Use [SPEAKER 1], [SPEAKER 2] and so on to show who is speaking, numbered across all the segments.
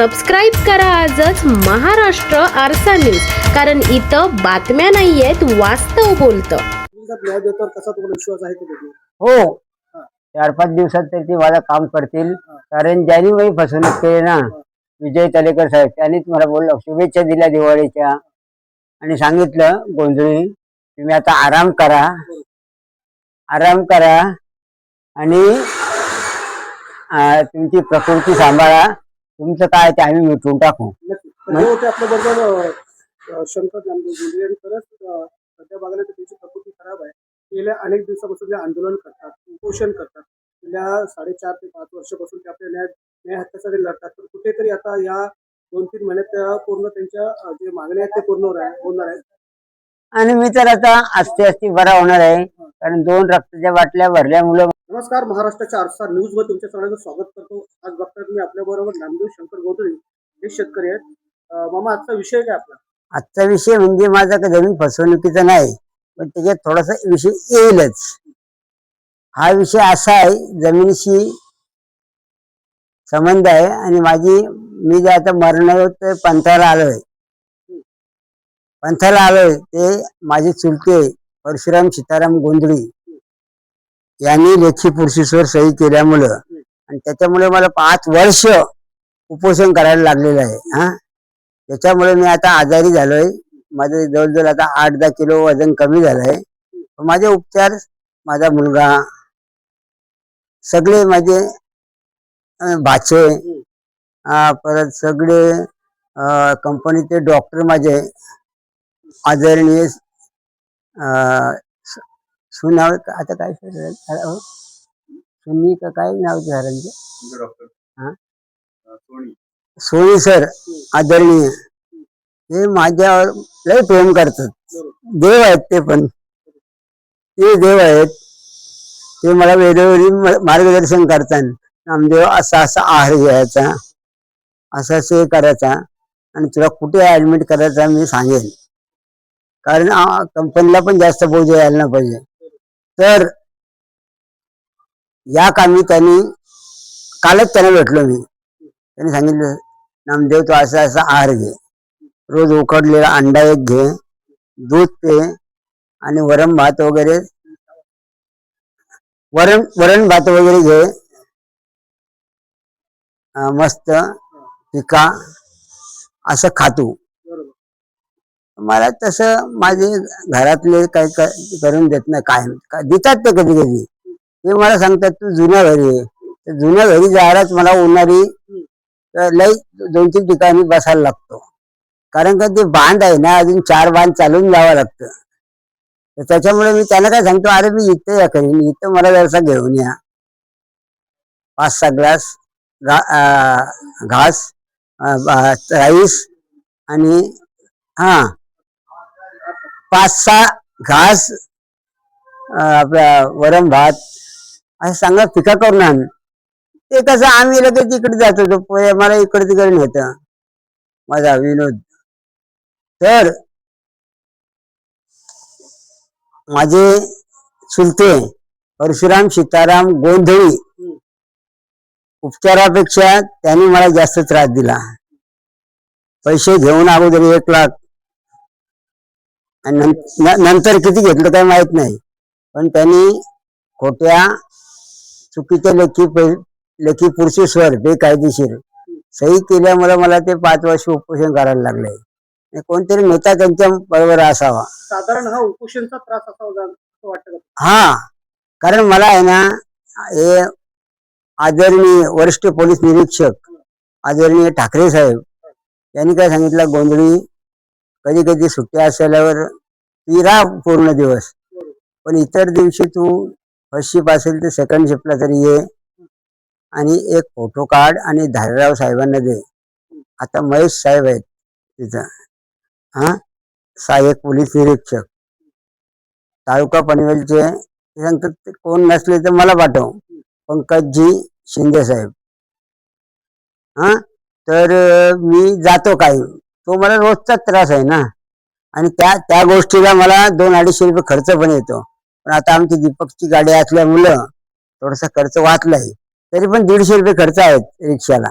[SPEAKER 1] Subscribe करा आजच महाराष्ट्र आरसा न्यूज कारण इथं बातम्या नाही आहेत वास्तव बोलतं.
[SPEAKER 2] न्याय देतो कसा तुम्हाला विश्वास आहे तो बघू
[SPEAKER 3] हो. चार पाच दिवसात तर ते मला काम करतील. कारण ज्यांनी मी फसवणूक केली ना विजय तलेकर साहेब त्यांनीच मला बोललो शुभेच्छा दिल्या दिवाळीच्या. आणि सांगितलं गोंधळी तुम्ही आता आराम करा. आराम करा. आणि तुमची प्रकृती सांभाळा. तुमचं काय ते आम्ही मिटवून टाकू.
[SPEAKER 2] हे होते आपल्या बरोबर शंकर आणि खरंच सध्या बघायला तर त्यांची प्रकृती खराब आहे. गेल्या अनेक दिवसापासून ते आंदोलन करतात उपोषण करतात. गेल्या साडेचार ते पाच वर्षापासून ते आपल्या न्याय न्याय हक्कासाठी लढतात. तर कुठेतरी आता या दोन तीन महिन्यात त्या पूर्ण त्यांच्या जे मागण्या आहेत ते पूर्ण होणार आहे- होणार आहेत.
[SPEAKER 3] आणि मी तर आता आस्ते आस्ते बरा होणार आहे. कारण दोन रक्ताच्या बाटल्या भरल्यामुळं
[SPEAKER 2] नमस्कार महाराष्ट्राच्या आरसा न्यूजमध्ये तुमच्या सगळ्यांचं स्वागत करतो. आज बघता तुम्ही आपल्या बरोबर नामदेव शंकर गोधळी हे शेतकरी आहेत. अं, मामा आजचा विषय काय आपला?
[SPEAKER 3] आजचा विषय म्हणजे माझा का जमीन फसवणुकीचा नाही पण त्याच्यात थोडासा विषय येईलच. हा विषय असा आहे जमिनीशी संबंध आहे आणि माझी मी जे आता मरण ते पंथाला आलोय पंथाला आलोय ते माझे चुलते परशुराम सीताराम गोंधळी. यांनी लेखी पुरुषेश्वर सही केल्यामुळं आणि त्याच्यामुळे मला पाच वर्ष उपोषण करायला लागलेलं आहे हा? त्याच्यामुळे मी आता आजारी झालोय. माझं जवळजवळ आता आठ दहा किलो वजन कमी झालंय. माझे उपचार माझा मुलगा सगळे माझे भाचे परत सगळे कंपनीचे डॉक्टर माझे आदरणीय अं, सु- सुनाव आता काय अहो, सुनी का काय नाव झालं हा? सोनी. सर आदरणीय. ते माझ्यावर लय प्रेम करतात. देव आहेत ते पण. ते देव आहेत. ते मला वेळोवेळी म- मार्गदर्शन करतात. नामदेव असा असा आहार घ्यायचा असं असं हे करायचा आणि तुला कुठे ऍडमिट करायचा मी सांगेन. कारण कंपनीला पण जास्त बोज यायला नाही पाहिजे. तर या कामी त्यांनी कालच त्यांना भेटलो मी. त्यांनी सांगितलं नामदेव तू असा असा आहार घे. रोज उकडलेला अंडा एक घे दूध पे आणि वरण भात वगैरे वरण वरण भात वगैरे घे. मस्त पिका असं खातू मला तसं माझे घरातले काही क- करून देत नाही काय का- देतात ते कधी कधी ते मला सांगतात तू जुन्या घरी आहे तर जुन्या घरी जायलाच मला उन्हाळी तर लई दोन तीन ठिकाणी बसायला लागतो. कारण का ते बांध आहे ना अजून चार बांध चालून जावं लागतं. तर त्याच्यामुळे मी त्यांना काय सांगतो अरे मी इथं या करीन इथं मला जरासा घेऊन या. पाच सहा ग्लास घा- घास राईस आणि हां पाच सहा घास आपल्या वरण भात असं चांगला पिका करून आण. ते कसं आम्ही लगेच इकडे जात होतो मला इकडे तिकडे नेत. माझा विनोद. तर माझे चुलते परशुराम सीताराम गोंधळी उपचारापेक्षा त्यांनी मला जास्त त्रास दिला. पैसे घेऊन अगोदर एक लाख नंतर किती घेतलं काय माहीत नाही. पण त्यांनी खोट्या चुकीच्या लेखी पै- लेखी पुरुषेश्वर बेकायदेशीर सही केल्यामुळे मला ते पाच वर्ष उपोषण करायला लागले. कोणतरी नेता त्यांच्या बरोबर असावा.
[SPEAKER 2] साधारण हा उपोषणचा त्रास असा होता असं वाटतं का?
[SPEAKER 3] हा. कारण मला आहे ना हे आदरणीय वरिष्ठ पोलीस निरीक्षक आदरणीय ठाकरे साहेब यांनी काय सांगितलं? गोंधळी कधी कधी सुट्ट्या असल्यावर पिरा पूर्ण दिवस. पण इतर दिवशी तू फर्स्ट शिप असेल तर सेकंड शिपला तरी ये. आणि एक फोटो काढ आणि धारराव साहेबांना दे. आता महेश साहेब आहेत तिथं. हा? सहाय्यक पोलीस निरीक्षक. तालुका पनवेलचे. ते सांगतात ते कोण नसले तर मला पाठव. पंकजी शिंदे साहेब. हा? तर मी जातो काय तो मला रोजचाच त्रास आहे ना. आणि त्या त्या गोष्टीला मला दोन अडीचशे रुपये खर्च पण येतो. पण आता आमची दीपकची गाडी असल्यामुळं थोडासा खर्च वाचलाय. तरी पण दीडशे रुपये खर्च आहेत रिक्षाला.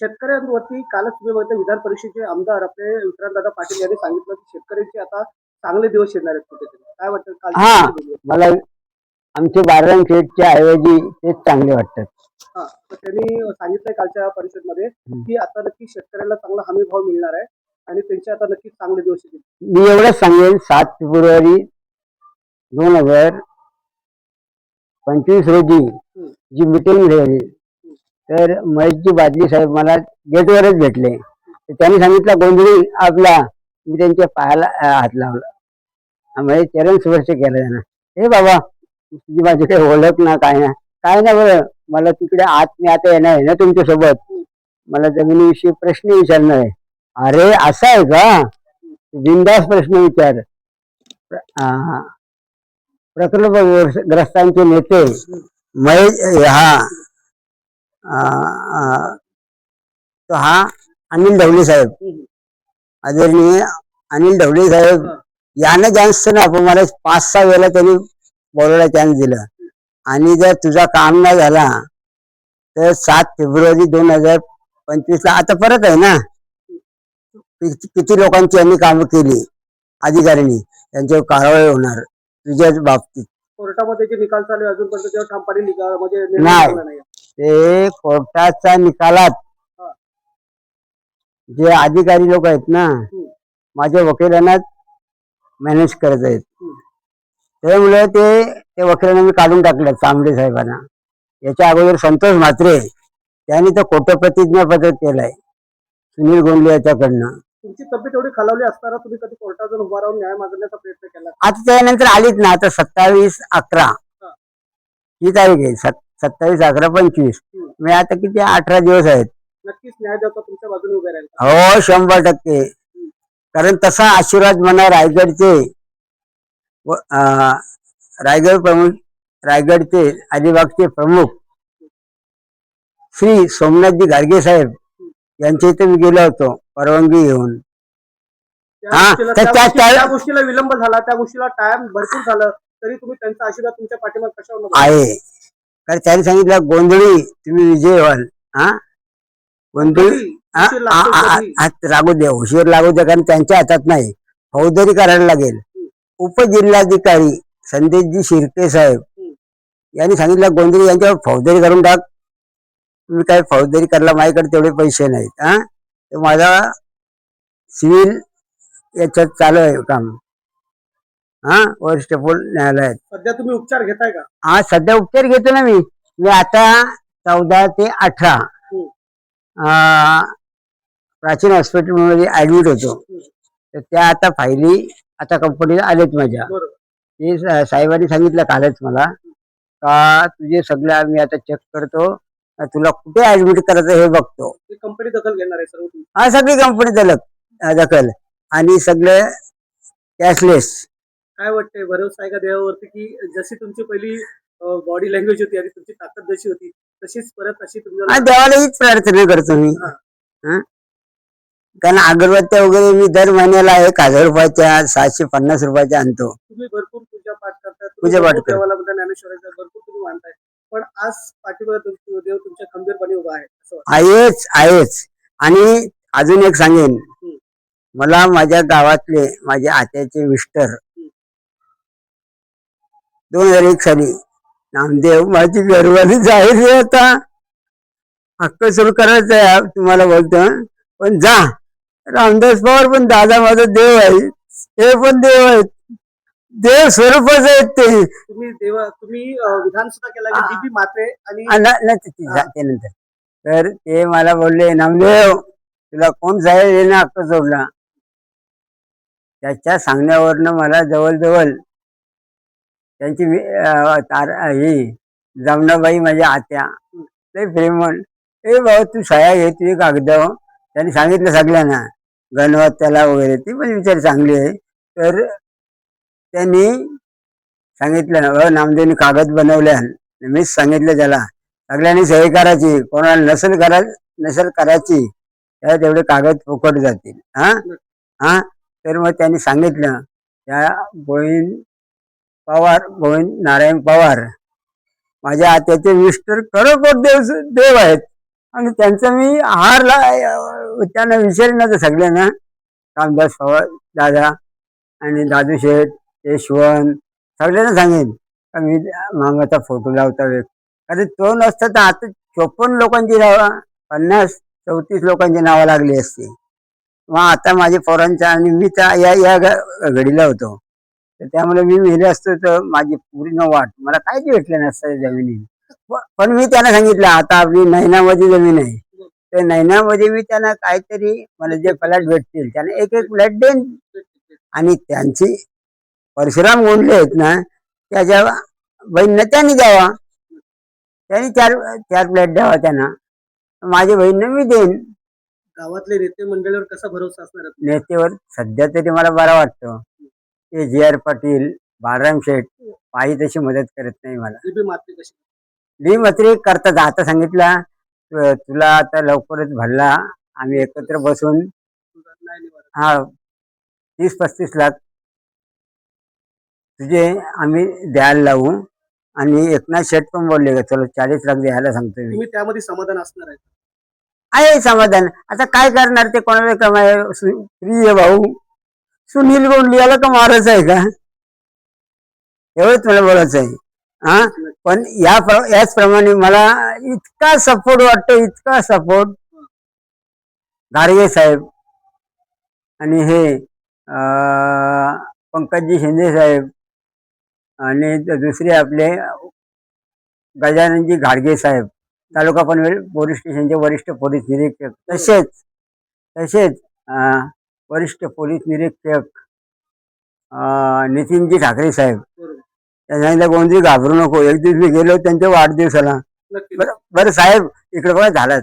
[SPEAKER 2] शेतकऱ्यांवरती कालच तुम्ही बघितलं विधान परिषदेचे आमदार आपले विक्रांतदादा पाटील यांनी सांगितलं की शेतकऱ्यांचे आता चांगले दिवस येणार आहेत कुठेतरी. काय वाटतं
[SPEAKER 3] हा. मला आमचे बाराम शेठच्या ऐवजी तेच चांगले वाटतात.
[SPEAKER 2] हा तर त्यांनी सांगितलंय कालच्या परिषदमध्ये की आता नक्की शेतकऱ्याला चांगला हमी भाव मिळणार आहे. आणि त्यांचे आता नक्कीच चांगले दिवस येतील.
[SPEAKER 3] मी एवढंच सांगेन सात फेब्रुवारी दोन हजार पंचवीस रोजी जी मिटिंग झाली तर महेशजी बादली साहेब मला गेटवरच भेटले. तर त्यांनी सांगितलं गोंधळी आपला मी त्यांच्या पायाला हात लावला. म्हणजे चरण स्पर्श केला त्यांना. हे बाबा तुझी माझी काही ओळख ना काय ना. काय ना बरं मला तिकडे आत मी आता येणार आहे ना तुमच्यासोबत. मला जमिनीविषयी प्रश्न विचारणार आहे. अरे असं आहे का? बिंदास प्रश्न विचार. प्रकल्पग्रस्तांचे नेते महेश हा तो हा अनिल ढवळे साहेब. आदरणीय अनिल ढवळे साहेब यानं चान्स ना आपण मला पाच सहा वेळेला त्यांनी बोलायला चान्स दिला. आणि जर तुझा काम नाही झाला तर सात फेब्रुवारी दोन हजार पंचवीस ला आता परत आहे ना? किती लोकांची यांनी कामं केली? अधिकाऱ्यांनी. त्यांच्यावर कारवाई होणार. तुझ्याच बाबतीत.
[SPEAKER 2] कोर्टामध्ये जे निकाल चालू अजूनपर्यंत ठामपणे निकाल म्हणजे
[SPEAKER 3] नाही. ते कोर्टाच्या निकालात. जे अधिकारी लोक आहेत ना माझ्या वकिलांना मॅनेज करत आहेत. त्यामुळे ते ते वकिलांना मी काढून टाकलं चांबडे साहेबांना. याच्या अगोदर संतोष म्हात्रे त्यांनी तर खोटं प्रतिज्ञापत्र केलंय. सुनील गोंडले याच्याकडनं
[SPEAKER 2] तुमची तब्येत एवढी खालावली असताना तुम्ही कधी कोर्टात जाऊन उभा राहून न्याय मागण्याचा प्रयत्न केला?
[SPEAKER 3] आता त्यानंतर आलीच ना आता सत्तावीस अकरा. ही. तारीख आहे सत- सत्तावीस अकरा पंचवीस.
[SPEAKER 2] हम्म.
[SPEAKER 3] मी आता किती अठरा दिवस आहेत.
[SPEAKER 2] नक्कीच न्याय देवता तुमच्या बाजूने उभे राहील.
[SPEAKER 3] हो शंभर टक्के. कारण तसा आशीर्वाद म्हणा रायगडचे व- अं, रायगड प्रमुख रायगडचे अलिबागचे प्रमुख श्री सोमनाथजी गाडगे साहेब यांच्या इथे मी गेलो होतो. परवानगी घेऊन.
[SPEAKER 2] त्या
[SPEAKER 3] हा,
[SPEAKER 2] गोष्टीला-
[SPEAKER 3] तर
[SPEAKER 2] त्या
[SPEAKER 3] त्या-
[SPEAKER 2] गोष्टी-
[SPEAKER 3] त्या-
[SPEAKER 2] त्या गोष्टीला विलंब झाला त्या गोष्टीला टाइम भरपूर झालं तरी तुम्ही त्यांचा आशीर्वाद तुमच्या पाठीमागे कशावर नव्हता?
[SPEAKER 3] आहे. कारण त्यांनी सांगितलं गोंधळी तुम्ही विजय व्हाल. हा? गोंधळी
[SPEAKER 2] कधी? उशीर
[SPEAKER 3] आ-
[SPEAKER 2] लागतो
[SPEAKER 3] आ-
[SPEAKER 2] कधी?
[SPEAKER 3] आ- लागू द्या. उशीर लागू द्या कारण त्यांच्या हातात नाही. फौजदारी करायला लागेल. उपजिल्हाधिकारी संदेशजी शिर्के साहेब यांनी सांगितलं गोंधळी यांच्यावर फौजदारी करून टाक. मी काय फौजदारी करायला माझ्याकडे तेवढे पैसे नाहीत हा? तर माझा सिव्हिल याच्यात चालू आहे काम. हा वरिष्ठ पोल न्यायालयात.
[SPEAKER 2] सध्या तुम्ही उपचार घेताय का?
[SPEAKER 3] हा सध्या उपचार घेतो ना मी. मी आता चौदा ते अठरा प्राचीन हॉस्पिटलमध्ये ऍडमिट होतो. तर त्या आता फायली आता कंपनीला आलेत माझ्या. ते साहेबांनी सांगितलं कालच मला का तुझे सगळ्या मी आता चेक करतो. तुला कुठे ऍडमिट करायचं हे बघतो.
[SPEAKER 2] कंपनी दखल घेणार आहे सर्व तुम्ही.
[SPEAKER 3] हा सगळी कंपनी दलक दखल. आणि सगळे कॅशलेस
[SPEAKER 2] काय वाटतंय भरोसा आहे का देवावरती की जशी तुमची पहिली बॉडी लँग्वेज होती आणि तुमची ताकद जशी होती तशीच परत अशी
[SPEAKER 3] हा
[SPEAKER 2] तुमच्या
[SPEAKER 3] देवाला हीच प्रार्थना करतो मी? कारण अगरबत्त्या वगैरे मी दर महिन्याला एक हजार रुपयाच्या सातशे पन्नास रुपयाच्या आणतो.
[SPEAKER 2] तुम्ही भरपूर पूजा पाठ करताय
[SPEAKER 3] पूजा पाठ करतो.
[SPEAKER 2] देवाला ज्ञानेश्वराचा भरपूर तुम्ही मानताय. पण आज पाठीवर देव तुमच्या खंबीरपणे उभा आहे असं वाटतं.
[SPEAKER 3] आहेच आहेच. आणि अजून एक सांगेन. मला माझ्या गावातले माझ्या आत्याचे मिस्टर दोन हजार एक साली नामदेव माझी घरवाली जाहीर आहे आता. हक्क सुरू करायचं आहे तुम्हाला बोलतो. पण जा. रामदास पवार पण दादा माझा देव आहे. हे पण देव आहेत. देव स्वरूपच आहेत ते.
[SPEAKER 2] तुम्ही देवा तुम्ही अं, विधान सुद्धा केला की. डीपी मात्रे आणि
[SPEAKER 3] न- न- ते- नंतर. तर ते मला बोलले नामदेव तुला कोण जाईल हे ना हक्क सोडला? त्याच्या सांगण्यावरनं मला जवळजवळ त्यांची वि- अं, तार ही जमनाबाई माझ्या आत्या ते प्रेमळ ए भाऊ तू सह्या घे तुझी कागद. त्यांनी सांगितलं सगळ्यांना गणवत त्याला वगैरे ती पण विचार चांगली आहे. तर त्यांनी सांगितलं ना "अहो, नामदेवनी कागद बनवल्या मीच सांगितलं त्याला. सगळ्यांनी सही करायची. कोणाला नसेल करा नसेल करायची त्याला तेवढे कागद फुकट जातील. हा? हा? तर मग त्यांनी सांगितलं त्या गोविंद पवार गोविंद नारायण पवार माझ्या आत्याचे मिस्टर खरोखर देव देव आहेत. आणि त्यांचं मी हारला अं, त्यांना विचारेन ना सगळ्यांना रामदास पवार दादा आणि दादू शेठ यशवंत सगळ्यांना सांगेन. का मी मामाचा फोटो लावता वेळ. अरे तो नसता तर आता चोपन्न लोकांची नावं पन्नास चौतीस लोकांची नावं लागली असती. मग आता माझ्या पोरांच्या आणि मी त्या या या घडीला होतो. तर त्यामुळे मी मेले असतो तर माझी पूर्ण वाट. मला काहीच भेटलं नसतं जमिनी पण मी त्यांना सांगितलं आता आपली नैनामध्ये जमीन आहे. तर नैनामध्ये मी त्यांना काहीतरी मला जे फ्लॅट भेटतील त्यांना एक एक फ्लॅट देईन. आणि त्यांची परशुराम गोंडले आहेत ना त्याच्या बहिणीनं त्यांनी द्यावा. त्यांनी चार चार प्लेट द्यावा त्यांना. माझ्या बहिणीनं मी देईन.
[SPEAKER 2] गावातले नेते मंडळीवर कसा भरोसा असणार आहे?
[SPEAKER 3] नेतेवर सध्या तरी मला बरं वाटतं. ते जे आर पाटील बाळराम शेठ पायी तशी मदत करत नाही मला.
[SPEAKER 2] बी माती कशी
[SPEAKER 3] डी मात्र करतात आता सांगितलं तु- तुला आता लवकरच भरला. आम्ही एकत्र बसून. हा तीस पस्तीस लाख तुझे आम्ही द्यायला लावू. आणि एकनाथ शेठ पण बोलले का चलो चाळीस लाख द्यायला सांगतो मी.
[SPEAKER 2] तुम्ही त्यामध्ये समाधान असणार आहे.
[SPEAKER 3] आहे समाधान. आता काय करणार ते कोणाला कमाय? सु- प्रिय भाऊ. सुनील गोंडली याला का मारायचं आहे का? एवढंच मला बोलायचं आहे. हा? पण या प्र- याचप्रमाणे मला इतका सपोर्ट वाटतो इतका सपोर्ट गाडगे साहेब. आणि हे अं, पंकजी शिंदे साहेब. आणि दुसरे आपले गजाननजी घाडगे साहेब तालुका पनवेल पोलीस स्टेशनचे वरिष्ठ पोलीस निरीक्षक. तसेच तसेच वरिष्ठ पोलीस निरीक्षक नितीनजी ठाकरे साहेब. त्यांनी कोणती घाबरू नको. एक दिवस मी गेलो त्यांच्या वाढदिवसाला. बरं बरं साहेब इकडे कोण झालं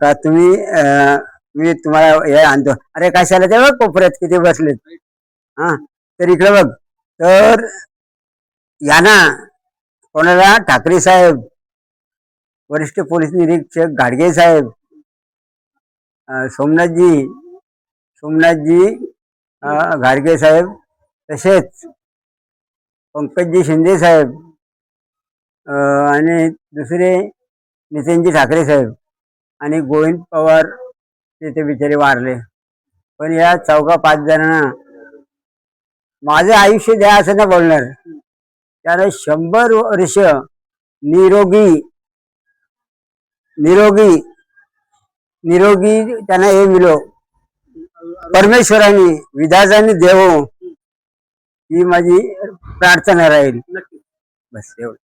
[SPEAKER 3] का तुम्ही अं, मी तुम्हाला हे आणतो. अरे कशाला ते बघ कोपऱ्यात किती बसलेत. हा तर इकडे बघ. तर यांना कोणाला ठाकरे साहेब वरिष्ठ पोलीस निरीक्षक गाडगे साहेब सोमनाथजी सोमनाथजी घाडगे गाडगे साहेब तसेच पंकजजी शिंदे साहेब आणि दुसरे नितीनजी ठाकरे साहेब आणि गोविंद पवार ते बिचारे वारले. पण या चौका पाच जणांना माझं आयुष्य द्या असं नाही बोलणार. त्याला शंभर वर्ष निरोगी निरोगी निरोगी त्यांना हे मिळो परमेश्वराने विधाजाने देवो ही माझी प्रार्थना राहील बस एवढं